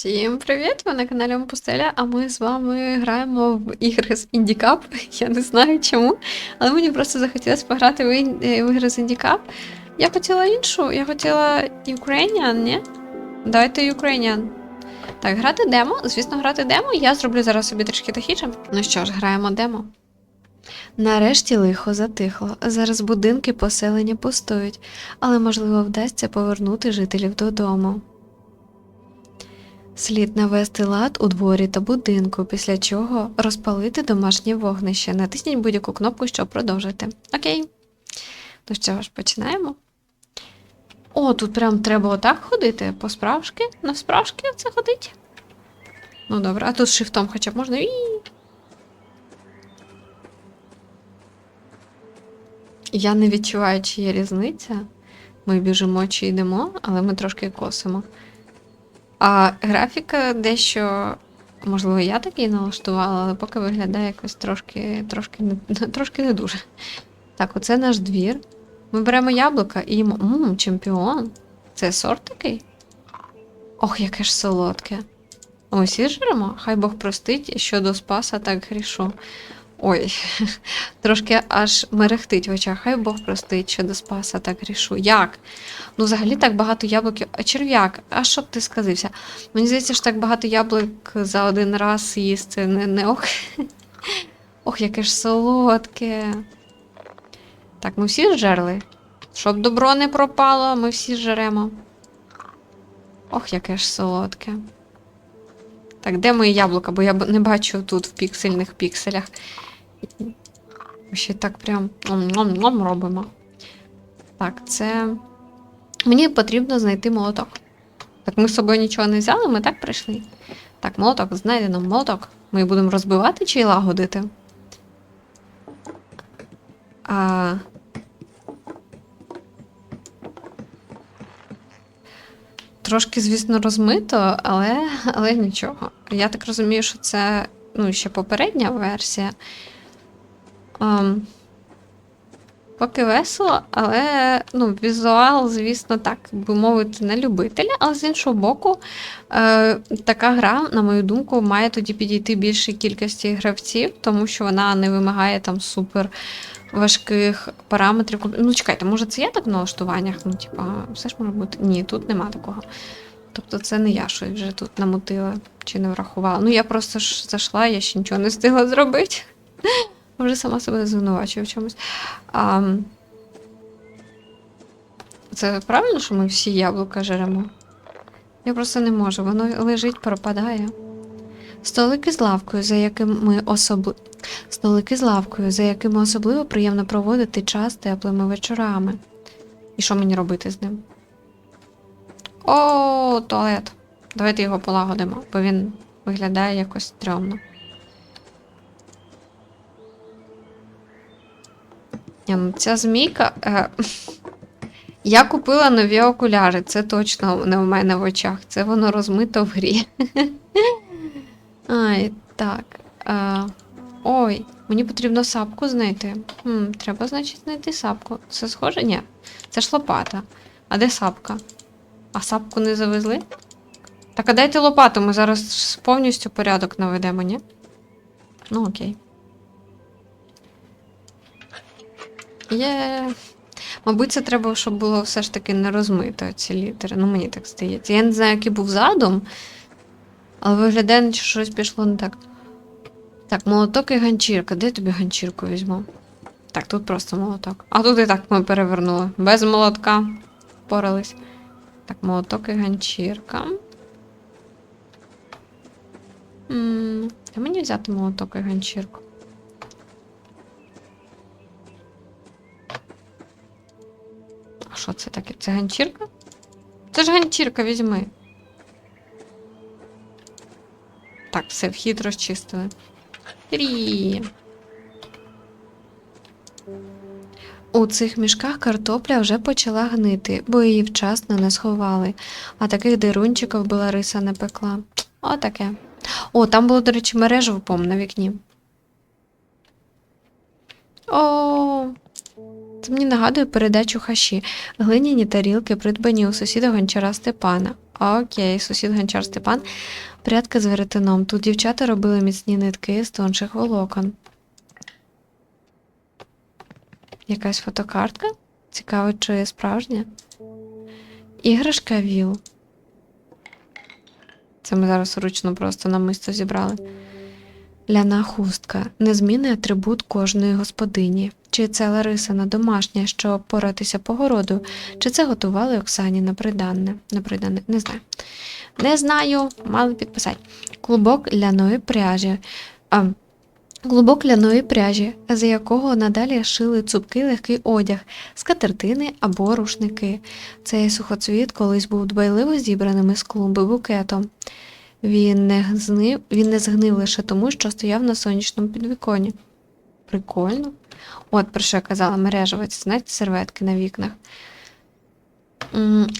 Всім привіт! Ви на каналі Пустеля, а ми з вами граємо в ігри з Індікап. Я не знаю чому, але мені просто захотілося пограти в, е, в ігри з Індікап. Я хотіла іншу, я хотіла Ukrainian, ні? Давайте Ukrainian. Так, грати демо. Звісно, грати демо. Я зроблю зараз собі трішки тихіше. Ну що ж, граємо демо. Нарешті лихо затихло. Зараз будинки поселення пустують, але можливо вдасться повернути жителів додому. Слід навести лад у дворі та будинку, після чого розпалити домашнє вогнище. Натисніть будь-яку кнопку, щоб продовжити. Окей. Ну що ж, починаємо. О, тут прям треба отак ходити. По-справжки? Навсправжки це ходить? Ну добре, а тут з шифтом хоча б можна. І... Я не відчуваю, чи є різниця. Ми біжимо чи йдемо, але ми трошки косимо. А графіка дещо, можливо, я так її налаштувала, але поки виглядає якось трошки, трошки, трошки не дуже. Так, оце наш двір. Ми беремо яблука і їмо. Ммм, чемпіон. Це сорт такий? Ох, яке ж солодке. Ось і жиримо. Хай Бог простить, що до спаса так грішу. Ой, трошки аж мерехтить в очах. Хай Бог простить, що до спаса так грішу. Як? Ну, взагалі так багато яблуків. А черв'як, а що б ти сказився? Мені здається, що так багато яблук за один раз їсти не, не ох. Ох, яке ж солодке. Так, ми всі зжерли. Щоб добро не пропало, ми всі зжеремо. Ох, яке ж солодке. Так, де мої яблука? Бо я не бачу тут в піксельних пікселях. Ще так прям ном-ном-ном робимо. Так, це. Мені потрібно знайти молоток. Так, ми з собою нічого не взяли, ми так прийшли. Так, молоток, знайдено молоток. Ми будемо розбивати чи лагодити? А... Трошки, звісно, розмито, але, але нічого. Я так розумію, що це ну, ще попередня версія. Ем, Поки весело, але ну, візуал, звісно, так би мовити, не любителя. Але з іншого боку, е, така гра, на мою думку, має тоді підійти більшій кількості гравців, тому що вона не вимагає там супер важких параметрів. Ну, чекайте, може, це я так в налаштуваннях? Ну, типа, все ж може бути. Ні, тут нема такого. Тобто це не я щось вже тут намутила чи не врахувала. Ну, я просто ж зайшла, я ще нічого не встигла зробити. Вже сама себе звинувачую в чомусь. А, це правильно, що ми всі яблука жеремо? Я просто не можу, воно лежить, пропадає. Столики з лавкою, за якими особли... Столики з лавкою, за якими особливо приємно проводити час теплими вечорами. І що мені робити з ним? О, туалет. Давайте його полагодимо, бо він виглядає якось стрьомно. Ні, ну ця змійка. Е, я купила нові окуляри, це точно не в мене в очах. Це воно розмито в грі. Ай, так. Е, ой, мені потрібно сапку знайти. Хм, треба, значить, знайти сапку. Це схоже? Ні. Це ж лопата. А де сапка? А сапку не завезли? Так, а дайте лопату, ми зараз повністю порядок наведемо, ні? Ну, окей. Є. Мабуть, це треба, щоб було все ж таки не розмито ці літери. Ну, мені так здається. Я не знаю, який був задум, але виглядає, наче щось пішло не так. Так, молоток і ганчірка. Де я тобі ганчірку візьму? Так, тут просто молоток. А тут і так ми перевернули. Без молотка впорались. Так, молоток і ганчірка. М, Де мені взяти молоток і ганчірку? Що це таке? Це ганчірка? Це ж ганчірка, візьми. Так, все, вхід розчистили. Рі. У цих мішках картопля вже почала гнити, бо її вчасно не сховали, а таких дирунчиків була риса не пекла. Отаке. О, там було, до речі, мережево пом на вікні. О, це мені нагадує передачу хаші. Глиняні тарілки, придбані у сусіда гончара Степана. Окей, сусід гончар Степан. Прядка з веретеном. Тут дівчата робили міцні нитки з тонших волокон. Якась фотокартка? Цікаво, чи справжня? Іграшка Віл. Це ми зараз ручно просто намисто зібрали. Ляна хустка незмінний атрибут кожної господині. Чи це Ларисина домашня, щоб поратися по городу, чи це готували Оксані на приданне? На приданне? Не знаю. Не знаю, мали підписати. Клубок ляної пряжі. А, клубок ляної пряжі, з якого надалі шили цупкий легкий одяг, скатертини або рушники. Цей сухоцвіт колись був дбайливо зібраним із клумби букетом. Він не, гнив, він не згнив лише тому, що стояв на сонячному підвіконні. Прикольно. От про що я казала, мережевець, знаєте, серветки на вікнах.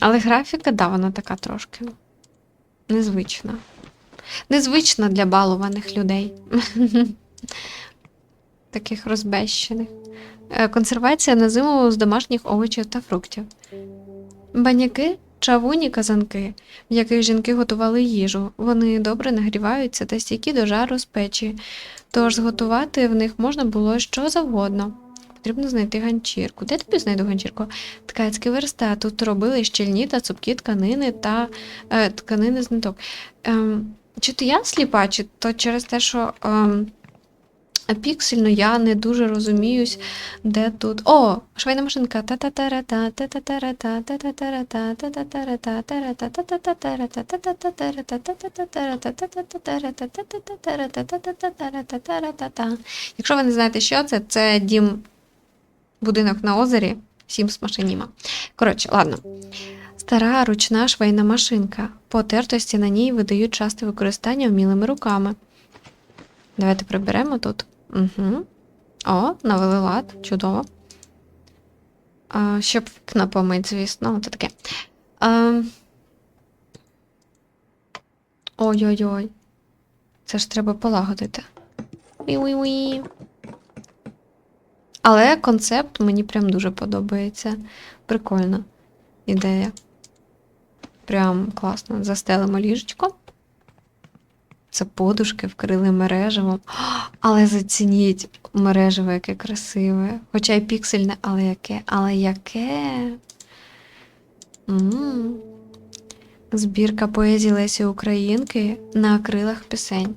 Але графіка, да, вона така трошки незвична. Незвична для балуваних людей. Таких розбещених. Е, Консервація на зиму з домашніх овочів та фруктів. Баняки чавуні казанки, в яких жінки готували їжу. Вони добре нагріваються та стійкі до жару з печі, тож зготувати в них можна було що завгодно. Потрібно знайти ганчірку. Де тобі знайду ганчірку? Ткацький верста. Тут робили щільні та цупкі тканини та е, тканини з ниток. Ем, чи то я сліпа, чи то через те, що ем, піксельно я не дуже розуміюсь, де тут. О, швейна машинка. Якщо ви не знаєте, що це, це дім будинок на озері, Сімс Машиніма. Коротше, ладно. Стара ручна швейна машинка. Потертості на ній видають часте використання вмілими руками. Давайте приберемо тут. Угу. О, навели лад, чудово. А, щоб вікна помить, звісно, це таке. Ой-ой-ой. Це ж треба полагодити. Уі-уі-уі. Але концепт мені прям дуже подобається. Прикольна ідея. Прям класно. Застелимо ліжечко. Це подушки вкрили мережевом. Але зацініть мережево, яке красиве. Хоча й піксельне, але яке, але яке. м Збірка поезії Лесі Українки на акрилах пісень.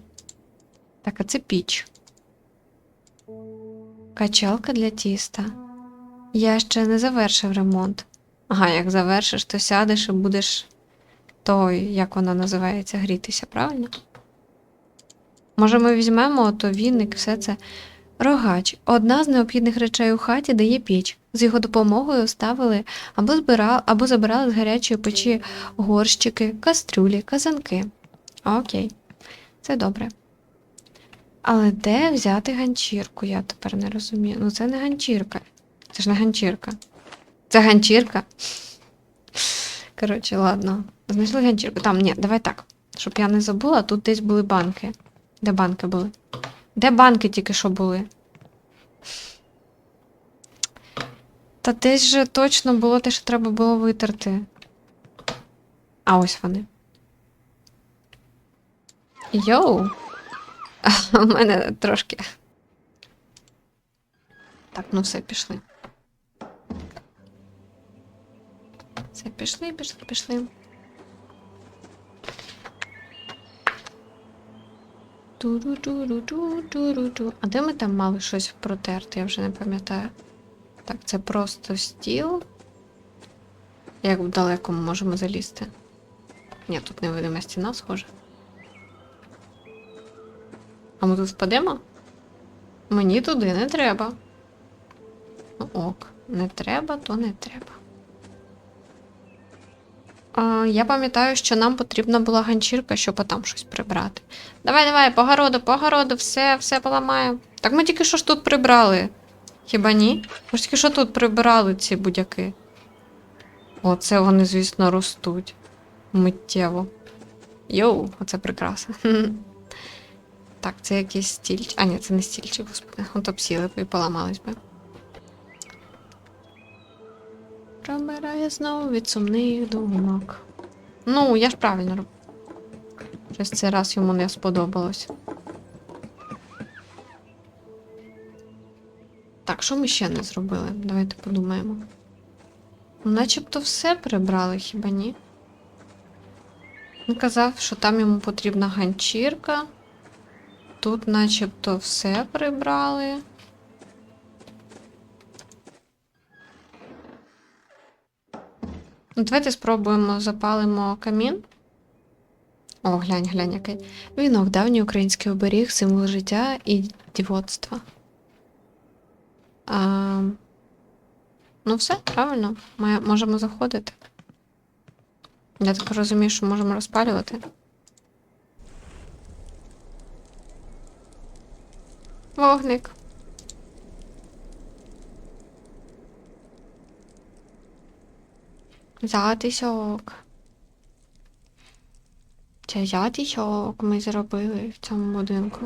Так, а це піч. Качалка для тіста. Я ще не завершив ремонт. Ага, як завершиш, то сядеш і будеш той, як вона називається, грітися, правильно? Може, ми візьмемо то віник, все це. Рогач одна з необхідних речей у хаті дає піч. З його допомогою ставили або збирали, або забирали з гарячої печі горщики, кастрюлі, казанки. Окей, це добре. Але де взяти ганчірку? Я тепер не розумію. Ну, це не ганчірка. Це ж не ганчірка. Це ганчірка. Коротше, ладно. Знайшли ганчірку. Там, ні, давай так. Щоб я не забула, тут десь були банки. Де банки були? Де банки тільки що були? Та десь же точно було те, що треба було витерти. А ось вони. Йоу! У мене трошки. Так, ну все, пішли. Все, пішли, пішли, пішли. Ту-ру-ту-ру-ту-ту-ру-ту. А де ми там мали щось протерти, я вже не пам'ятаю. Так, це просто стіл. Як далеко ми можемо залізти? Ні, тут невидима стіна схожа. А ми тут впадемо? Мені туди не треба. Ну ок, не треба, то не треба. Я пам'ятаю, що нам потрібна була ганчірка, щоб там щось прибрати. Давай, давай, по городу, по городу, все, все поламаємо. Так ми тільки що ж тут прибрали. Хіба ні? Ми ж тільки що тут прибирали ці будяки. Оце вони, звісно, ростуть. Миттєво. Йоу, оце прекрасно. Так, це якийсь стільчик. А, ні, це не стільчик, господи. От обсіли б і поламались би. Пробирає знову від сумних думок. Ну, я ж правильно роблю. Щось цей раз йому не сподобалось. Так, що ми ще не зробили? Давайте подумаємо. Ну, Начебто все прибрали, хіба ні? Він казав, що там йому потрібна ганчірка. Тут начебто все прибрали. Ну, давайте спробуємо запалимо камін. О, глянь, глянь, який. Вінок, давній український оберіг, символ життя і дівоцтва. А, ну, все, правильно. Ми можемо заходити. Я так розумію, що можемо розпалювати. Вогник. Затишок. Це затишок ми зробили в цьому будинку.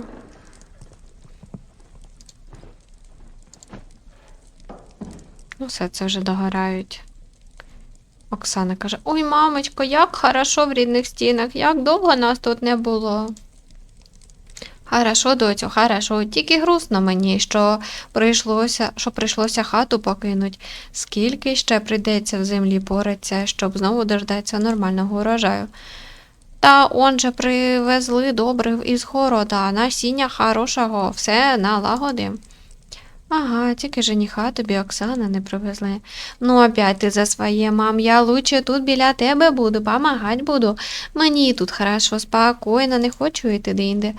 Ну, все, це вже догорають. Оксана каже: Ой, мамочко, як хорошо в рідних стінах, як довго нас тут не було. Хорошо, доцю, хорошо. Тільки грустно мені, що прийшлося, що прийшлося хату покинуть. Скільки ще прийдеться в землі поратися, щоб знову дождатися нормального урожаю. Та он же привезли добрив із города, насіння хорошого, все налагодим. Ага, тільки жениха тобі Оксана не привезли. Ну, опять ти за своє, мам, я лучше тут біля тебе буду, помагать буду. Мені тут хорошо, спокійно, не хочу йти де-інде.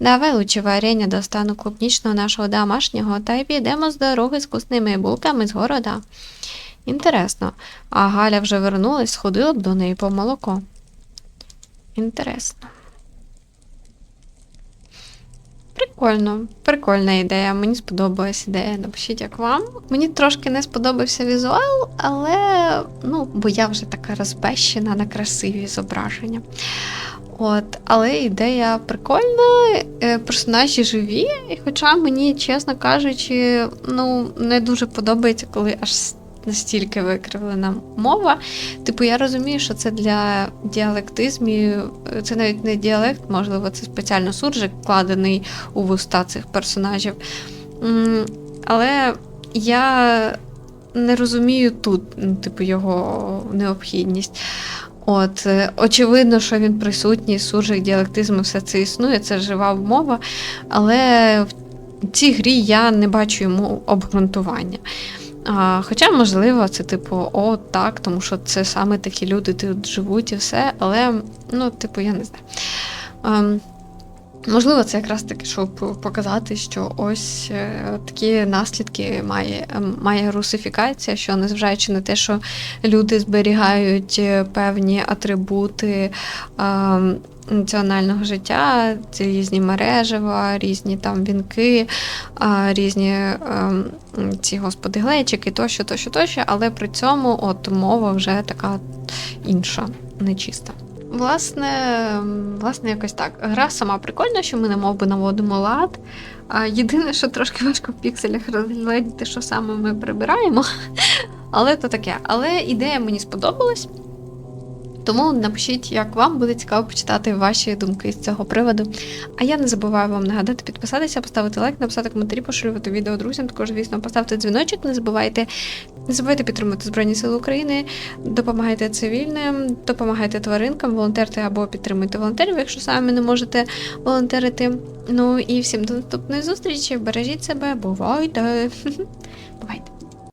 Давай лучше варення достану клубнічного нашого домашнього та й підемо з дороги з вкусними булками з города. Інтересно, а Галя вже вернулась, сходила б до неї по молоко. Інтересно. Прикольно, прикольна ідея. Мені сподобалась ідея. Напишіть, як вам. Мені трошки не сподобався візуал, але ну, бо я вже така розбещена на красиві зображення. От, але ідея прикольна, е, персонажі живі, і хоча мені, чесно кажучи, ну, не дуже подобається, коли аж настільки викривлена мова. Типу, я розумію, що це для діалектизмів, е, це навіть не діалект, можливо, це спеціально суржик, вкладений у вуста цих персонажів. Але я не розумію тут, ну, типу, його необхідність. От, е, очевидно, що він присутній, суржик, діалектизм, все це існує, це жива мова, але в цій грі я не бачу йому обґрунтування. А, Хоча, можливо, це типу, о, так, тому що це саме такі люди тут живуть і все, але, ну, типу, я не знаю. Можливо, це якраз таки, щоб показати, що ось е, такі наслідки має, ем, має русифікація, що незважаючи на те, що люди зберігають е, певні атрибути ем, національного життя, це різні мережева, різні там вінки, різні ем, ці господи глечики, тощо, тощо, тощо, але при цьому от мова вже така інша, нечиста. Власне, власне, якось так. Гра сама прикольна, що ми не мов би наводимо лад. А єдине, що трошки важко в пікселях розглядіти, що саме ми прибираємо. Але то таке. Але ідея мені сподобалась. Тому напишіть, як вам буде цікаво почитати ваші думки з цього приводу. А я не забуваю вам нагадати підписатися, поставити лайк, написати коментарі, поширювати відео друзям. Також, звісно, поставте дзвіночок. Не забувайте, не забувайте підтримувати Збройні Сили України, допомагайте цивільним, допомагайте тваринкам, волонтерте або підтримуйте волонтерів, якщо самі не можете волонтерити. Ну і всім до наступної зустрічі. Бережіть себе, бувайте! Бувайте!